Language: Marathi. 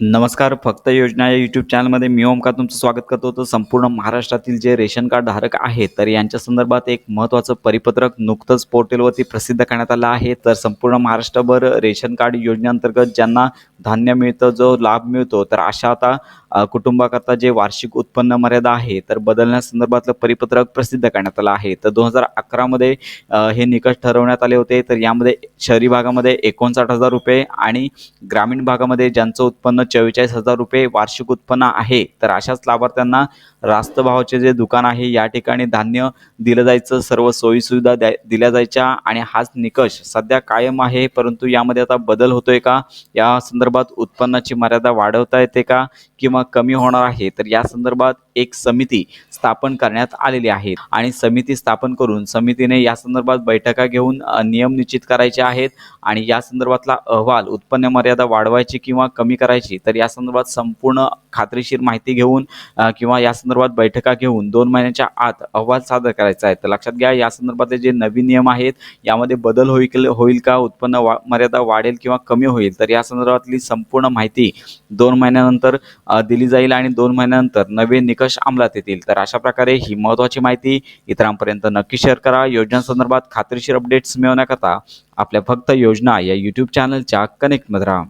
नमस्कार फक्त योजना या यूट्यूब चॅनलमध्ये मी ओमका तुमचं स्वागत करतो. तर संपूर्ण महाराष्ट्रातील जे रेशन कार्ड धारक आहेत तर यांच्या संदर्भात एक महत्त्वाचं परिपत्रक नुकतंच पोर्टलवरती प्रसिद्ध करण्यात आलं आहे. तर संपूर्ण महाराष्ट्रभर रेशन कार्ड योजनेअंतर्गत ज्यांना धान्य मिळतं जो लाभ मिळतो तर अशा आता कुटुंबाकरता जे वार्षिक उत्पन्न मर्यादा आहे तर बदलण्यासंदर्भातलं परिपत्रक प्रसिद्ध करण्यात आलं आहे. तर दोन हजार अकरामध्ये हे निकष ठरवण्यात आले होते. तर यामध्ये शहरी भागामध्ये एकोणसाठ हजार रुपये आणि ग्रामीण भागामध्ये ज्यांचं उत्पन्न चव्वेचाळीस हजार रुपये वार्षिक उत्पन्न आहे तर अशाच लाभार्थ्यांना रास्त भावाचे जे दुकान आहे या ठिकाणी धान्य दिलं जायचं सर्व सोयीसुविधा द्या दिल्या जायच्या आणि हाच निकष सध्या कायम आहे परंतु यामध्ये आता बदल होतोय का? या संदर्भात उत्पन्नाची मर्यादा वाढवता येते का किंवा कमी होणार आहे? तर या संदर्भात एक समिती स्थापन करण्यात आलेली आहे. आणि समिती स्थापन करून समितीने या संदर्भात बैठका घेऊन नियम निश्चित करायचे आहेत. आणि या संदर्भातला अहवाल उत्पन्न मर्यादा वाढवायची किंवा कमी करायची तर या संदर्भात संपूर्ण खात्रीशीर माहिती घेऊन किंवा या संदर्भात बैठका घेऊन दोन महिन्याच्या आत अहवाल सादर करायचा आहे. तर लक्षात घ्या या संदर्भातले जे नवीन नियम आहेत यामध्ये बदल होईल होईल का उत्पन्न वा मर्यादा वाढेल किंवा कमी होईल तर या संदर्भातली संपूर्ण माहिती दोन महिन्यानंतर दिली जाईल. आणि दोन महिन्यानंतर नवे निकष अंमलात येतील. तर अशा प्रकारे ही महत्त्वाची माहिती इतरांपर्यंत नक्की शेअर करा. योजनांसंदर्भात खात्रीशीर अपडेट्स मिळवण्याकरता आपल्या फक्त योजना या यूट्यूब चॅनलच्या कनेक्टमध्ये राहा.